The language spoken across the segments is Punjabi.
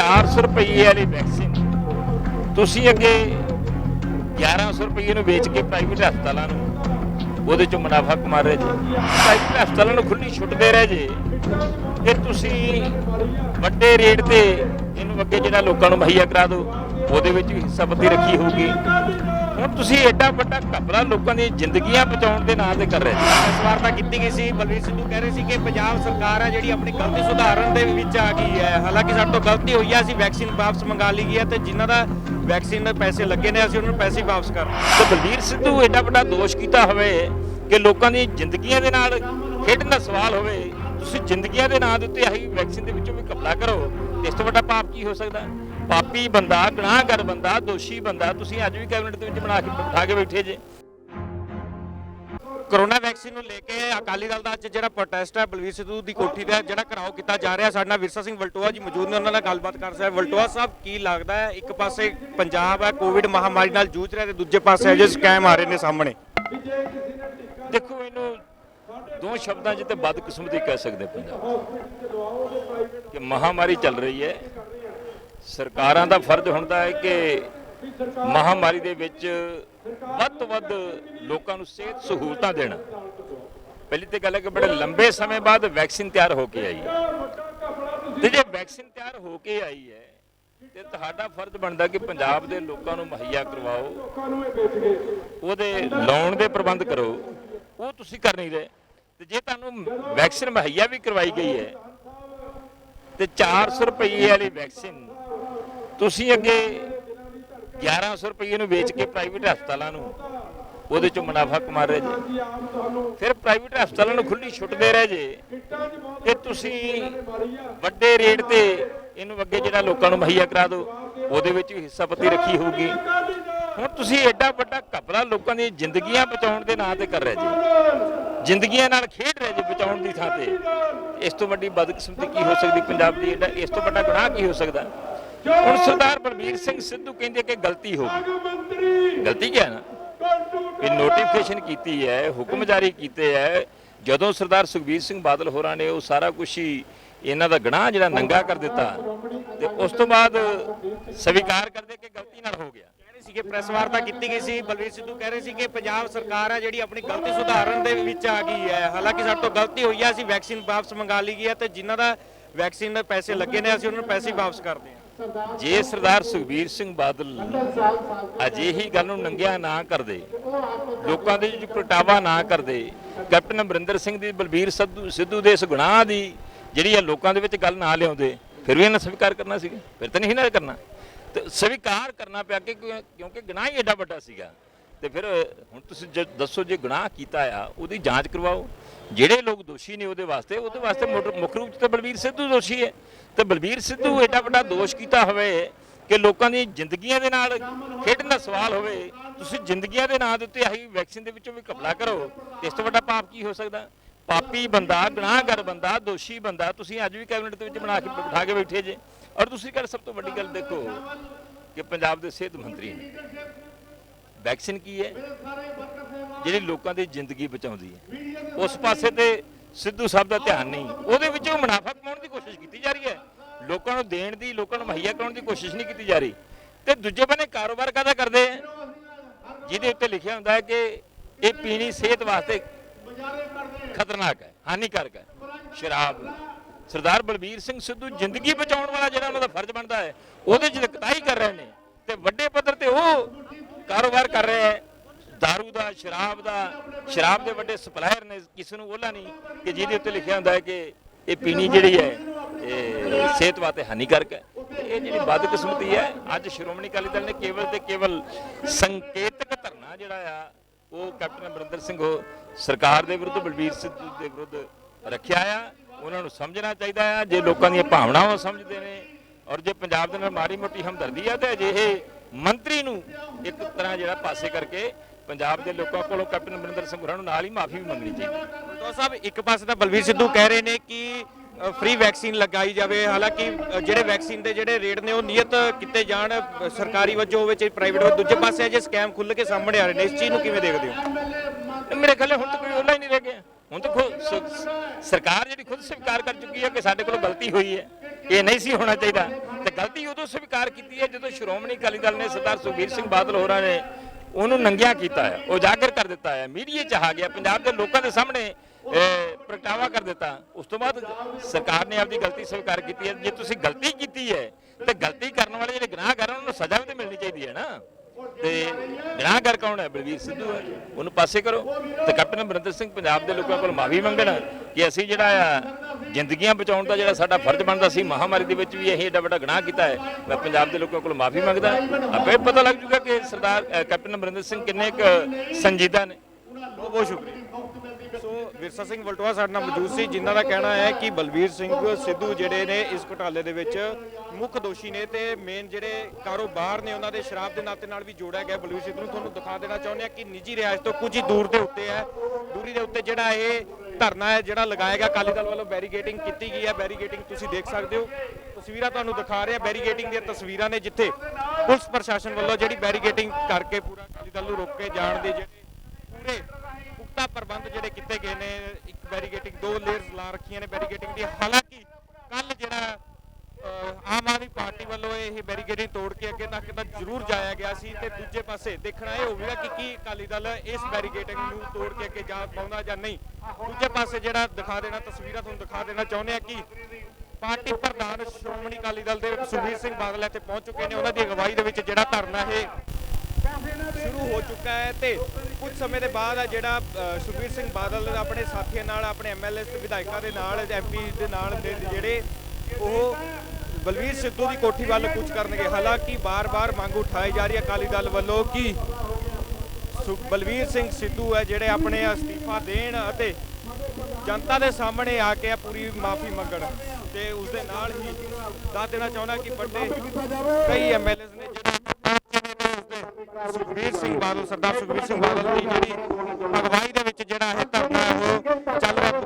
400 ਰੁਪਏ ਵਾਲੀ ਵੈਕਸੀਨ ਤੁਸੀਂ ਅੱਗੇ 1100 ਰੁਪਏ ਨੂੰ ਵੇਚ ਕੇ ਪ੍ਰਾਈਵੇਟ ਹਸਪਤਾਲਾਂ ਨੂੰ, ਉਹਦੇ ਚੋਂ ਮੁਨਾਫਾ ਕਮਾ ਰਹੇ ਜੀ। ਪ੍ਰਾਈਵੇਟ ਹਸਪਤਾਲਾਂ ਨੂੰ ਖੁੱਲੀ ਛੁੱਟ ਦੇ ਰਹੇ ਜੀ। ਤੇ ਤੁਸੀਂ ਵੱਡੇ ਰੇਟ ਤੇ ਇਹਨੂੰ ਅੱਗੇ ਜਿਹੜਾ ਲੋਕਾਂ ਨੂੰ ਮੁਹੱਈਆ ਕਰਾ ਦਿਓ, ਉਹਦੇ ਵਿੱਚ ਵੀ ਹਿੱਸਾ ਪੱਤੀ ਰੱਖੀ ਹੋਊਗੀ। ਹੁਣ ਤੁਸੀਂ ਐਡਾ ਵੱਡਾ ਘਪਲਾ ਲੋਕਾਂ ਦੀਆਂ ਜ਼ਿੰਦਗੀਆਂ ਬਚਾਉਣ ਦੇ ਨਾਂ ਤੇ ਕਰ ਰਹੇ ਜੀ ਇਸ ਵਾਰ ਤਾਂ ਕੀਤੀ ਗਈ ਸੀ ਬਲਵੀਰ ਸਿੱਧੂ ਕਹਿ ਰਹੇ ਸੀ ਕਿ ਪੰਜਾਬ ਸਰਕਾਰ ਹੈ ਜਿਹੜੀ ਆਪਣੀ ਗਲਤੀ ਸੁਧਾਰਨ ਦੇ ਵਿੱਚ ਆ ਗਈ ਹੈ। ਹਾਲਾਂਕਿ ਸਾਡੇ ਤੋਂ ਗਲਤੀ ਹੋਈ ਹੈ ਅਸੀਂ ਵੈਕਸੀਨ ਵਾਪਸ ਮੰਗਾ ਲਈ ਗਈ ਹੈ ਤੇ ਜਿਨ੍ਹਾਂ ਦਾ ਵੈਕਸੀਨ ਦੇ ਪੈਸੇ ਲੱਗੇ ਨੇ ਅਸੀਂ ਉਹਨਾਂ ਨੂੰ ਪੈਸੇ ਹੀ ਵਾਪਸ ਕਰਨੇ ਤੇ ਬਲਬੀਰ ਸਿੱਧੂ ਐਡਾ ਵੱਡਾ ਦੋਸ਼ ਕੀਤਾ ਹੋਵੇ ਕਿ ਲੋਕਾਂ ਦੀਆਂ ਜ਼ਿੰਦਗੀਆਂ ਦੇ ਨਾਲ ਖੇਡਣ ਦਾ ਸਵਾਲ ਹੋਵੇ ਤੁਸੀਂ ਜ਼ਿੰਦਗੀਆਂ ਦੇ ਨਾਂ ਦੇ ਉੱਤੇ ਆਹੀ ਵੈਕਸੀਨ ਦੇ ਵਿੱਚੋਂ ਵੀ ਕਪੜਾ ਕਰੋ ਇਸ ਤੋਂ ਵੱਡਾ ਪਾਪ ਕੀ ਹੋ ਸਕਦਾ? ਪਾਪੀ ਬੰਦਾ, ਗੁਨਾਹਗਰ ਬੰਦਾ, ਦੋਸ਼ੀ ਬੰਦਾ, ਤੁਸੀਂ ਅੱਜ ਵੀ ਕੈਬਨਿਟ ਦੇ ਵਿੱਚ ਬਣਾ ਕੇ ਬਿਠਾ ਕੇ ਬੈਠੇ ਜੇ। ਕਰੋਨਾ ਵੈਕਸੀਨ ਨੂੰ ਲੈ ਕੇ ਅਕਾਲੀ ਦਲ ਦਾ ਅੱਜ ਜਿਹੜਾ ਪ੍ਰੋਟੈਸਟ ਹੈ, ਬਲਵੀਰ ਸਿੱਧੂ ਦੀ ਕੋਠੀ ਤੇ ਜਿਹੜਾ ਘਰਾਓ ਕੀਤਾ ਜਾ ਰਿਹਾ, ਸਾਡੇ ਨਾਲ ਵਿਰਸਾ ਸਿੰਘ ਵਲਟੋਆ ਜੀ ਮੌਜੂਦ ਨੇ, ਉਹਨਾਂ ਨਾਲ ਗੱਲਬਾਤ ਕਰ ਸਕਦੇ ਵਲਟੋਆ ਸਾਹਿਬ, ਕੀ ਲੱਗਦਾ ਹੈ? ਇੱਕ ਪਾਸੇ ਪੰਜਾਬ ਹੈ, ਕੋਵਿਡ ਮਹਾਮਾਰੀ ਨਾਲ ਜੂਝ ਰਿਹਾ ਤੇ ਦੂਜੇ ਪਾਸੇ ਅਜੇ ਸਕੈਮ ਆ ਰਹੇ ਨੇ ਸਾਹਮਣੇ। ਦੇਖੋ, ਇਹਨੂੰ ਦੋ ਸ਼ਬਦਾਂ 'ਚ ਤੇ ਬਦਕਿਸਮਤੀ ਕਹਿ ਸਕਦੇ ਪੰਜਾਬ। ਕਿ ਮਹਾਮਾਰੀ ਚੱਲ ਰਹੀ ਹੈ ਸਰਕਾਰਾਂ ਦਾ ਫਰਜ਼ ਹੁੰਦਾ ਹੈ ਕਿ ਮਹਾਮਾਰੀ ਦੇ ਵਿੱਚ ਵੱਧ ਤੋਂ ਵੱਧ ਲੋਕਾਂ ਨੂੰ ਸਿਹਤ ਸਹੂਲਤਾਂ ਦੇਣਾ। ਪਹਿਲੀ ਤੇ ਗੱਲ ਹੈ ਕਿ ਬੜੇ ਲੰਬੇ ਸਮੇਂ ਬਾਅਦ ਵੈਕਸੀਨ ਤਿਆਰ ਹੋ ਕੇ ਆਈ ਹੈ। ਤੇ ਜੇ ਵੈਕਸੀਨ ਤਿਆਰ ਹੋ ਕੇ ਆਈ ਹੈ, ਤੇ ਤੁਹਾਡਾ ਫਰਜ਼ ਬਣਦਾ ਕਿ ਪੰਜਾਬ ਦੇ ਲੋਕਾਂ ਨੂੰ ਮੁਹੱਈਆ ਕਰਵਾਓ। ਉਹਦੇ ਲਾਉਣ ਦੇ ਪ੍ਰਬੰਧ ਕਰੋ। ਉਹ ਤੁਸੀਂ ਕਰ ਨਹੀਂ ਰਹੇ। ਤੇ ਜੇ ਤੁਹਾਨੂੰ ਵੈਕਸੀਨ ਮੁਹੱਈਆ ਵੀ ਕਰਵਾਈ ਗਈ ਹੈ, ਤੇ 400 ਰੁਪਏ ਵਾਲੀ ਵੈਕਸੀਨ ਤੁਸੀਂ ਅੱਗੇ 1100 ਰੁਪਏ ਨੂੰ ਵੇਚ ਕੇ ਪ੍ਰਾਈਵੇਟ ਹਸਪਤਾਲਾਂ ਨੂੰ, ਉਹਦੇ ਚੋਂ ਮੁਨਾਫਾ ਕਮਾ ਰਹੇ ਜੇ। ਫਿਰ ਪ੍ਰਾਈਵੇਟ ਹਸਪਤਾਲਾਂ ਨੂੰ ਖੁੱਲੀ ਛੁੱਟ ਦੇ ਰਹੇ ਜੇ। ਤੇ ਤੁਸੀਂ ਵੱਡੇ ਰੇਟ ਤੇ ਇਹਨੂੰ ਅੱਗੇ ਜਿਹੜਾ ਲੋਕਾਂ ਨੂੰ ਮੁਹੱਈਆ ਕਰਾ ਦਿਓ, ਉਹਦੇ ਵਿੱਚ ਵੀ ਹਿੱਸਾ ਪੱਤੀ ਰੱਖੀ ਹੋਊਗੀ। ਹੁਣ ਤੁਸੀਂ ਐਡਾ ਵੱਡਾ ਘਪਲਾ ਲੋਕਾਂ ਦੀ ਜ਼ਿੰਦਗੀਆਂ ਬਚਾਉਣ ਦੇ ਨਾਂ ਤੇ ਕਰ ਰਹੇ ਜੀ। ਜ਼ਿੰਦਗੀਆਂ ਨਾਲ ਖੇਡ ਰਹੇ ਜੀ ਬਚਾਉਣ ਦੀ ਥਾਂ ਤੇ। ਇਸ ਤੋਂ ਵੱਡੀ ਬਦਕਿਸਮਤੀ ਕੀ ਹੋ ਸਕਦੀ ਪੰਜਾਬ ਦੀ? ਐਡਾ ਇਸ ਤੋਂ ਵੱਡਾ ਗੁਨਾਹ ਕੀ ਹੋ ਸਕਦਾ? ਹੁਣ ਸਰਦਾਰ ਬਲਬੀਰ ਸਿੰਘ ਸਿੱਧੂ ਕਹਿੰਦੇ ਕਿ ਗਲਤੀ ਹੋ ਗਈ। ਗਲਤੀ ਕੀ ਹੈ ਨਾ? ਇਹ ਨੋਟੀਫਿਕੇਸ਼ਨ ਕੀਤੀ ਹੈ ਹੁਕਮ ਜਾਰੀ ਕੀਤੇ ਹੈ। ਜਦੋਂ ਸਰਦਾਰ ਸੁਖਬੀਰ ਸਿੰਘ ਬਾਦਲ ਹੋਰਾਂ ਨੇ ਉਹ ਸਾਰਾ ਕੁਝ ਹੀ ਇਹਨਾਂ ਦਾ ਗੁਨਾਹ ਜਿਹੜਾ ਨੰਗਾ ਕਰ ਦਿੱਤਾ ਤੇ ਉਸ ਤੋਂ ਬਾਅਦ ਸਵੀਕਾਰ ਕਰਦੇ ਕਿ ਗਲਤੀ ਨਾਲ ਹੋ ਗਿਆ। ਕਹਿ ਰਹੇ ਸੀਗੇ ਪ੍ਰੈਸ ਵਾਰਤਾ ਕੀਤੀ ਗਈ ਸੀ ਬਲਵੀਰ ਸਿੱਧੂ ਕਹਿ ਰਹੇ ਸੀ ਕਿ ਪੰਜਾਬ ਸਰਕਾਰ ਹੈ ਜਿਹੜੀ ਆਪਣੀ ਗਲਤੀ ਸੁਧਾਰਨ ਦੇ ਵਿੱਚ ਆ ਗਈ ਹੈ। ਹਾਲਾਂਕਿ ਸਾਡੇ ਤੋਂ ਗਲਤੀ ਹੋਈ ਹੈ ਅਸੀਂ ਵੈਕਸੀਨ ਵਾਪਸ ਮੰਗਾ ਲਈ ਗਈ ਹੈ ਤੇ ਜਿਨ੍ਹਾਂ ਦਾ ਵੈਕਸੀਨ ਦੇ ਪੈਸੇ ਲੱਗੇ ਨੇ ਅਸੀਂ ਉਹਨਾਂ ਨੂੰ ਪੈਸੇ ਵਾਪਸ ਕਰਦੇ ਹਾਂ। ਜੇ ਸਰਦਾਰ ਸੁਖਬੀਰ ਸਿੰਘ ਬਾਦਲ ਅਜਿਹੀ ਗੱਲ ਨੂੰ ਨੰਗਿਆ ਨਾ ਕਰਦੇ, ਲੋਕਾਂ ਦੇ ਵਿੱਚ ਪ੍ਰਗਟਾਵਾ ਨਾ ਕਰਦੇ, ਕੈਪਟਨ ਅਮਰਿੰਦਰ ਸਿੰਘ ਦੀ, ਬਲਬੀਰ ਸਿੱਧੂ ਦੇ ਇਸ ਗੁਨਾਹ ਦੀ ਜਿਹੜੀ ਆ ਲੋਕਾਂ ਦੇ ਵਿੱਚ ਗੱਲ ਨਾ ਲਿਆਉਂਦੇ, ਫਿਰ ਵੀ ਇਹਨਾਂ ਸਵੀਕਾਰ ਕਰਨਾ ਸੀਗਾ? ਫਿਰ ਤਾਂ ਨਹੀਂ ਨਾ ਕਰਨਾ। ਤੇ ਸਵੀਕਾਰ ਕਰਨਾ ਪਿਆ ਕਿ ਕਿਉਂਕਿ ਗੁਨਾਹ ਹੀ ਐਡਾ ਵੱਡਾ ਸੀਗਾ। ਤੇ ਫਿਰ ਹੁਣ ਤੁਸੀਂ ਜ- ਦੱਸੋ ਜੇ ਗੁਨਾਹ ਕੀਤਾ ਆ, ਉਹਦੀ ਜਾਂਚ ਕਰਵਾਓ। ਜਿਹੜੇ ਲੋਕ ਦੋਸ਼ੀ ਨੇ ਉਹਦੇ ਵਾਸਤੇ ਉਹਦੇ ਵਾਸਤੇ ਮੁੱਖ ਰੂਪ 'ਚ ਤਾਂ ਬਲਬੀਰ ਸਿੱਧੂ ਦੋਸ਼ੀ ਹੈ। ਤੇ ਬਲਬੀਰ ਸਿੱਧੂ ਐਡਾ ਵੱਡਾ ਦੋਸ਼ ਕੀਤਾ ਹੋਵੇ ਕਿ ਲੋਕਾਂ ਦੀ ਜ਼ਿੰਦਗੀਆਂ ਦੇ ਨਾਲ ਖੇਡਣ ਦਾ ਸਵਾਲ ਹੋਵੇ, ਤੁਸੀਂ ਜ਼ਿੰਦਗੀਆਂ ਦੇ ਨਾਂ ਦੇ ਉੱਤੇ ਆਹੀ ਵੈਕਸੀਨ ਦੇ ਵਿੱਚੋਂ ਵੀ ਕਪੜਾ ਕਰੋ ਇਸ ਤੋਂ ਵੱਡਾ ਪਾਪ ਕੀ ਹੋ ਸਕਦਾ? ਪਾਪੀ ਬੰਦਾ, ਗੁਨਾਹਗਰ ਬੰਦਾ, ਦੋਸ਼ੀ ਬੰਦਾ, ਤੁਸੀਂ ਅੱਜ ਵੀ ਕੈਬਨਿਟ ਦੇ ਵਿੱਚ ਬਣਾ ਕੇ ਬਿਠਾ ਕੇ ਬੈਠੇ ਜੇ। ਔਰ ਤੁਸੀਂ ਗੱਲ, ਸਭ ਤੋਂ ਵੱਡੀ ਗੱਲ ਦੇਖੋ ਕਿ ਪੰਜਾਬ ਦੇ ਸਿਹਤ ਮੰਤਰੀ ਨੇ। ਵੈਕਸੀਨ ਕੀ ਹੈ? ਜਿਹੜੀ ਲੋਕਾਂ ਦੀ ਜ਼ਿੰਦਗੀ ਬਚਾਉਂਦੀ ਹੈ। ਉਸ ਪਾਸੇ ਤੇ ਸਿੱਧੂ ਸਾਹਿਬ ਦਾ ਧਿਆਨ ਨਹੀਂ। ਉਹਦੇ ਵਿੱਚੋਂ ਮੁਨਾਫਾ ਕਮਾਉਣ ਦੀ ਕੋਸ਼ਿਸ਼ ਕੀਤੀ ਜਾ ਰਹੀ ਹੈ। ਲੋਕਾਂ ਨੂੰ ਦੇਣ ਦੀ, ਲੋਕਾਂ ਨੂੰ ਮੁਹੱਈਆ ਕਰਾਉਣ ਦੀ ਕੋਸ਼ਿਸ਼ ਨਹੀਂ ਕੀਤੀ ਜਾ ਰਹੀ। ਤੇ ਦੂਜੇ ਬੰਨੇ ਕਾਰੋਬਾਰ ਕਾਹਦਾ ਕਰਦੇ ਆ ਜਿਹਦੇ ਉੱਤੇ ਲਿਖਿਆ ਹੁੰਦਾ ਹੈ ਕਿ ਇਹ ਪੀਣੀ ਸਿਹਤ ਵਾਸਤੇ ਖਤਰਨਾਕ ਹੈ, ਹਾਨੀਕਾਰਕ ਹੈ। ਸ਼ਰਾਬ। ਸਰਦਾਰ ਬਲਬੀਰ ਸਿੰਘ ਸਿੱਧੂ ਜ਼ਿੰਦਗੀ ਬਚਾਉਣ ਵਾਲਾ ਜਿਹੜਾ ਉਹਨਾਂ ਦਾ ਫਰਜ਼ ਬਣਦਾ ਹੈ, ਉਹਦੇ 'ਚ ਕਤਾਈ ਕਰ ਰਹੇ ਨੇ। ਤੇ ਵੱਡੇ ਪੱਧਰ ਤੇ ਉਹ ਕਾਰੋਬਾਰ ਕਰ ਰਹੇ ਹੈ। दारू ਦਾ ਸ਼ਰਾਬ ਦਾ ਸ਼ਰਾਬ ਦੇ ਵੱਡੇ ਸਪਲਾਇਰ ਨੇ ਕਿਸੇ ਨੂੰ ਉਹਲਾ ਨਹੀਂ ਕਿ ਜਿਹਦੇ ਉੱਤੇ ਲਿਖਿਆ ਹੁੰਦਾ ਹੈ ਕਿ ਇਹ ਪੀਣੀ ਜਿਹੜੀ ਹੈ ਇਹ ਸਿਹਤ ਵਾਸਤੇ ਹਾਨੀਕਾਰਕ ਹੈ ਇਹ ਜਿਹੜੀ ਬਦਕਿਸਮਤੀ ਹੈ ਅੱਜ ਸ਼੍ਰੋਮਣੀ ਅਕਾਲੀ ਦਲ ਨੇ ਕੇਵਲ ਤੇ ਕੇਵਲ ਸੰਕੇਤਕ ਧਰਨਾ ਜਿਹੜਾ ਆ ਉਹ ਕੈਪਟਨ ਅਮਰਿੰਦਰ ਸਿੰਘ ਸਰਕਾਰ ਦੇ ਵਿਰੁੱਧ ਬਲਬੀਰ ਸਿੱਧੂ ਦੇ ਵਿਰੁੱਧ ਰੱਖਿਆ ਆ ਉਹਨਾਂ ਨੂੰ ਸਮਝਣਾ ਚਾਹੀਦਾ ਆ ਜੇ ਲੋਕਾਂ ਦੀਆਂ ਭਾਵਨਾਵਾਂ ਸਮਝਦੇ ਨੇ ਔਰ ਜੇ ਪੰਜਾਬ ਦੇ ਨਾਲ ਮਾੜੀ ਮੋਟੀ ਹਮਦਰਦੀ ਆ ਤੇ ਅਜਿਹੇ ਮੰਤਰੀ ਨੂੰ ਇੱਕ ਤਰ੍ਹਾਂ ਜਿਹੜਾ ਪਾਸੇ ਕਰਕੇ ਪੰਜਾਬ ਦੇ ਲੋਕਾਂ ਕੋਲੋਂ ਕੈਪਟਨ ਅਮਰਿੰਦਰ ਸਿੰਘ ਹੋਰਾਂ ਨੂੰ ਨਾਲ ਹੀ ਮਾਫੀ ਵੀ ਮੰਗਣੀ ਚਾਹੀਦੀ ਵਲਟੋਆ ਸਾਹਿਬ ਇੱਕ ਪਾਸੇ ਤਾਂ ਬਲਵੀਰ ਸਿੱਧੂ ਕਹਿ ਰਹੇ ਨੇ ਕਿ ਫ੍ਰੀ ਵੈਕਸੀਨ ਲਗਾਈ ਜਾਵੇ। ਹਾਲਾਂਕਿ ਅ, ਜਿਹੜੇ ਵੈਕਸੀਨ ਦੇ ਜਿਹੜੇ ਰੇਟ ਨੇ ਉਹ ਨਿਯਤ ਕੀਤੇ ਜਾਣ। ਅ, ਸਰਕਾਰੀ ਵਜੋਂ ਹੋਵੇ ਚਾਹੇ ਪ੍ਰਾਈਵੇਟ ਹੋਵੇ ਦੂਜੇ ਪਾਸੇ ਅਜੇ ਸਕੈਮ ਖੁੱਲ੍ਹ ਕੇ ਸਾਹਮਣੇ ਆ ਰਹੇ ਨੇ। ਇਸ ਚੀਜ਼ ਨੂੰ ਕਿਵੇਂ ਦੇਖਦੇ ਹੋ? ਤੇ ਮੇਰੇ ਖਿਆਲ ਹੁਣ ਤੱਕ ਕੋਈ ਉਹਲਾ ਹੀ ਨਹੀਂ ਰਹਿ ਗਿਆ। ਹੁਣ ਤਾਂ ਖੁਦ ਸ- ਸਰਕਾਰ ਜਿਹੜੀ ਖੁਦ ਸਵੀਕਾਰ ਕਰ ਚੁੱਕੀ ਹੈ ਕਿ ਸਾਡੇ ਕੋਲ ਗਲਤੀ ਹੋਈ ਹੈ। ਇਹ ਨਹੀਂ ਸੀ ਹੋਣਾ ਚਾਹੀਦਾ। ਤੇ ਗਲਤੀ ਉਦੋਂ ਸਵੀਕਾਰ ਕੀਤੀ ਹੈ ਜਦੋਂ ਸ਼੍ਰੋਮਣੀ ਅਕਾਲੀ ਦਲ ਨੇ ਸਰਦਾਰ ਸੁਖਬੀਰ ਸਿੰਘ ਬਾਦਲ ਹੋਰਾਂ ਨੇ ਉਹਨੂੰ ਨੰਗਿਆ ਕੀਤਾ ਹੈ ਉਜਾਗਰ ਕਰ ਦਿੱਤਾ ਹੈ ਮੀਡੀਆ 'ਚ ਆ ਗਿਆ ਪੰਜਾਬ ਦੇ ਲੋਕਾਂ ਦੇ ਸਾਹਮਣੇ ਅਹ, ਪ੍ਰਗਟਾਵਾ ਕਰ ਦਿੱਤਾ। ਉਸ ਤੋਂ ਬਾਅਦ ਸਰਕਾਰ ਨੇ ਆਪਦੀ ਗਲਤੀ ਸਵੀਕਾਰ ਕੀਤੀ ਹੈ। ਜੇ ਤੁਸੀਂ ਗਲਤੀ ਕੀਤੀ ਹੈ ਤੇ ਗਲਤੀ ਕਰਨ ਵਾਲੇ ਜਿਹੜੇ ਗੁਨਾਹਗਾਰ ਹਨ ਉਹਨਾਂ ਨੂੰ ਸਜ਼ਾ ਵੀ ਤੇ ਮਿਲਣੀ ਚਾਹੀਦੀ ਹੈ ਨਾ। ਤੇ ਗੁਨਾਹਗਰ ਕੌਣ ਹੈ? ਬਲਵੀਰ ਸਿੱਧੂ ਹੈ। ਉਹਨੂੰ ਪਾਸੇ ਕਰੋ। ਤੇ ਕੈਪਟਨ ਅਮਰਿੰਦਰ ਸਿੰਘ ਪੰਜਾਬ ਦੇ ਲੋਕਾਂ ਕੋਲ ਮਾਫੀ ਮੰਗਣ ਕਿ ਅਸੀਂ ਜਿਹੜਾ ਆ, ਜ਼ਿੰਦਗੀਆਂ ਬਚਾਉਣ ਦਾ ਜਿਹੜਾ ਸਾਡਾ ਫਰਜ਼ ਬਣਦਾ ਸੀ, ਮਹਾਮਾਰੀ ਦੇ ਵਿੱਚ ਵੀ ਇਹ ਏਡਾ ਵੱਡਾ ਗੁਨਾਹ ਕੀਤਾ ਹੈ, ਮੈਂ ਪੰਜਾਬ ਦੇ ਲੋਕਾਂ ਕੋਲ ਮਾਫੀ ਮੰਗਦਾ। ਆਪੇ ਪਤਾ ਲੱਗ ਜੂਗਾ ਕਿ ਸਰਦਾਰ ਕੈਪਟਨ ਅਮਰਿੰਦਰ ਸਿੰਘ ਕਿੰਨੇ ਕੁ ਸੰਜੀਦਾ ਨੇ। ਬਹੁਤ ਬਹੁਤ ਸ਼ੁਕਰੀਆ। ਸੋ ਵਿਰਸਾ ਸਿੰਘ ਵਲਟੋਆ ਸਾਡੇ ਨਾਲ ਮੌਜੂਦ ਸੀ, ਜਿਨ੍ਹਾਂ ਦਾ ਕਹਿਣਾ ਹੈ ਕਿ ਬਲਵੀਰ ਸਿੰਘ ਸਿੱਧੂ ਜਿਹੜੇ ਨੇ ਇਸ ਘੁਟਾਲੇ ਦੇ ਵਿੱਚ ਮੁੱਖ ਦੋਸ਼ੀ ਨੇ ਤੇ ਮੇਨ ਜਿਹੜੇ ਕਾਰੋਬਾਰ ਨੇ ਉਹਨਾਂ ਦੇ ਸ਼ਰਾਬ ਦੇ ਨਾਤੇ ਨਾਲ ਵੀ ਜੋੜਿਆ ਗਿਆ। ਬਲਵੀਰ ਸਿੱਧੂ ਨੂੰ ਤੁਹਾਨੂੰ ਦਿਖਾ ਦੇਣਾ ਚਾਹੁੰਦੇ ਆ ਕਿ ਨਿੱਜੀ ਰਿਹਾਇਸ਼ ਤੋਂ ਕੁਝ ਹੀ ਦੂਰ ਦੇ ਉੱਤੇ ਹੈ। ਦੂਰੀ ਦੇ ਉੱਤੇ ਜਿਹੜਾ ਇਹ ਧਰਨਾ ਹੈ, ਜਿਹੜਾ ਲਗਾਇਆ ਗਿਆ, ਅਕਾਲੀ ਦਲ ਵੱਲੋਂ ਬੈਰੀਗੇਟਿੰਗ ਕੀਤੀ ਗਈ ਹੈ। ਬੈਰੀਗੇਟਿੰਗ ਤੁਸੀਂ ਦੇਖ ਸਕਦੇ ਹੋ। ਤਸਵੀਰਾਂ ਤੁਹਾਨੂੰ ਦਿਖਾ ਰਿਹਾ ਬੈਰੀਗੇਟਿੰਗ ਦੀਆਂ ਤਸਵੀਰਾਂ ਨੇ ਜਿੱਥੇ ਪੁਲਿਸ ਪ੍ਰਸ਼ਾਸਨ ਵੱਲੋਂ ਜਿਹੜੀ ਬੈਰੀਗੇਟਿੰਗ ਕਰਕੇ ਪੂਰਾ ਅਕਾਲੀ ਦਲ ਨੂੰ ਰੋਕ ਕੇ ਜਾਣ ਦੇ ਜਿਹੜੇ ਪੁਖਤਾ ਪ੍ਰਬੰਧ ਜਿਹੜੇ ਕੀਤੇ ਗਏ ਨੇ, ਇੱਕ ਬੈਰੀਗੇਟਿੰਗ ਦੋ ਲੇਅਰਸ ਲਾ ਰੱਖੀਆਂ ਨੇ ਬੈਰੀਗੇਟਿੰਗ ਦੀ। ਹਾਲਾਂਕਿ ਕੱਲ ਜਿਹੜਾ ਆਮ ਆਦਮੀ ਪਾਰਟੀ ਵੱਲੋਂ ਇਹ ਬੈਰੀਗੇਟਿੰਗ ਤੋੜ ਕੇ ਅੱਗੇ ਤੱਕ ਤਾਂ ਜ਼ਰੂਰ ਜਾਇਆ ਗਿਆ ਸੀ ਤੇ ਦੂਜੇ ਪਾਸੇ ਦੇਖਣਾ ਇਹ ਹੋਵੇਗਾ ਕਿ ਕੀ ਅਕਾਲੀ ਦਲ ਇਸ ਬੈਰੀਗੇਟਿੰਗ ਨੂੰ ਤੋੜ ਕੇ ਅੱਗੇ ਜਾ ਪਾਉਂਦਾ ਜਾਂ ਨਹੀਂ। ਦੂਜੇ ਪਾਸੇ ਜਿਹੜਾ ਦਿਖਾ ਦੇਣਾ, ਤਸਵੀਰਾਂ ਤੁਹਾਨੂੰ ਦਿਖਾ ਦੇਣਾ ਚਾਹੁੰਦੇ ਆ ਕਿ ਪਾਰਟੀ ਪ੍ਰਧਾਨ ਸ਼੍ਰੋਮਣੀ ਅਕਾਲੀ ਦਲ ਦੇ ਸੁਖਬੀਰ ਸਿੰਘ ਬਾਦਲ ਇੱਥੇ ਪਹੁੰਚ ਚੁੱਕੇ ਨੇ। ਉਹਨਾਂ ਦੀ ਅਗਵਾਈ ਦੇ ਵਿੱਚ ਜਿਹੜਾ ਧਰਨਾ ਇਹ ਸ਼ੁਰੂ ਹੋ ਚੁੱਕਾ ਹੈ ਤੇ ਕੁਝ ਸਮੇਂ ਦੇ ਬਾਅਦ ਆ ਜਿਹੜਾ ਸੁਖਬੀਰ ਸਿੰਘ ਬਾਦਲ ਆਪਣੇ ਸਾਥੀਆਂ ਨਾਲ, ਆਪਣੇ ਐਮਐਲਏ ਤੇ ਵਿਧਾਇਕਾਂ ਦੇ ਨਾਲ ਐਮਪੀ ਦੇ ਨਾਲ ਜਿਹੜੇ ਉਹ ਬਲਵੀਰ ਸਿੱਧੂ ਦੀ ਕੋਠੀ ਵੱਲ ਕੁਝ ਕਰਨਗੇ। ਹਾਲਾਂਕਿ ਬਾਰ-ਬਾਰ ਮੰਗ ਉਠਾਈ ਜਾ ਰਹੀ ਹੈ ਅਕਾਲੀ ਦਲ ਵੱਲੋਂ ਕਿ ਸੁ- ਬਲਵੀਰ ਸਿੰਘ ਸਿੱਧੂ ਹੈ ਜਿਹੜੇ ਆਪਣੇ ਅਸਤੀਫਾ ਦੇਣ ਅਤੇ ਜਨਤਾ ਦੇ ਸਾਹਮਣੇ ਆ ਕੇ ਪੂਰੀ ਮਾਫੀ ਮੰਗਣ। ਤੇ ਉਸ ਦੇ ਨਾਲ ਹੀ ਦੱਸ ਦੇਣਾ ਚਾਹੁੰਦਾ ਕਿ ਵੱਡੇ ਕਈ ਐਮਐਲਏਸ ਨੇ ਜਿਹੜੇ ਸੁਖਬੀਰ ਸਿੰਘ ਬਾਦਲ, ਸਰਦਾਰ ਸੁਖਬੀਰ ਸਿੰਘ ਬਾਦਲ ਦੀ ਜਿਹੜੀ ਅਗਵਾਈ ਦੇ ਵਿੱਚ ਜਿਹੜਾ ਇਹ ਧਰਨਾ ਉਹ ਚੱਲ ਰਿਹਾ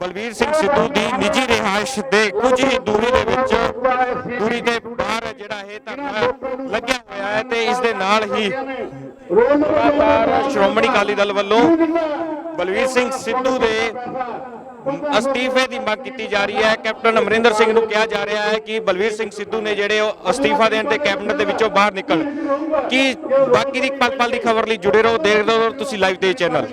ਬਲਵੀਰ ਸਿੰਘ ਸਿੱਧੂ ਦੀ ਨਿੱਜੀ ਰਿਹਾਇਸ਼ ਦੇ ਕੁਝ ਹੀ ਦੂਰੀ ਦੇ ਵਿੱਚ, ਦੂਰੀ ਦੇ ਬਾਹਰ ਜਿਹੜਾ ਇਹ ਧਰਨਾ ਲੱਗਿਆ ਹੋਇਆ ਹੈ ਤੇ ਇਸ ਦੇ ਨਾਲ ਹੀ ਲਗਾਤਾਰ ਸ਼੍ਰੋਮਣੀ ਅਕਾਲੀ ਦਲ ਵੱਲੋਂ ਬਲਵੀਰ ਸਿੰਘ ਸਿੱਧੂ ਦੇ ਅਸਤੀਫੇ ਦੀ ਮੰਗ ਕੀਤੀ ਜਾ ਰਹੀ ਹੈ। ਕੈਪਟਨ ਅਮਰਿੰਦਰ ਸਿੰਘ ਨੂੰ ਕਿਹਾ ਜਾ ਰਿਹਾ ਹੈ ਕਿ ਬਲਵੀਰ ਸਿੰਘ ਸਿੱਧੂ ਨੇ ਜਿਹੜੇ ਉਹ ਅਸਤੀਫਾ ਦੇਣ ਤੇ ਕੈਬਨਿਟ ਦੇ ਵਿੱਚੋਂ ਬਾਹਰ ਨਿਕਲ ਕੀ ਬਾਕੀ ਦੀ ਪਲ ਪਲ ਦੀ ਖਬਰ ਲਈ ਜੁੜੇ ਰਹੋ। ਦੇਖਦੇ ਰਹੋ ਤੁਸੀਂ ਲਾਈਵ ਦੇ ਚੈਨਲ।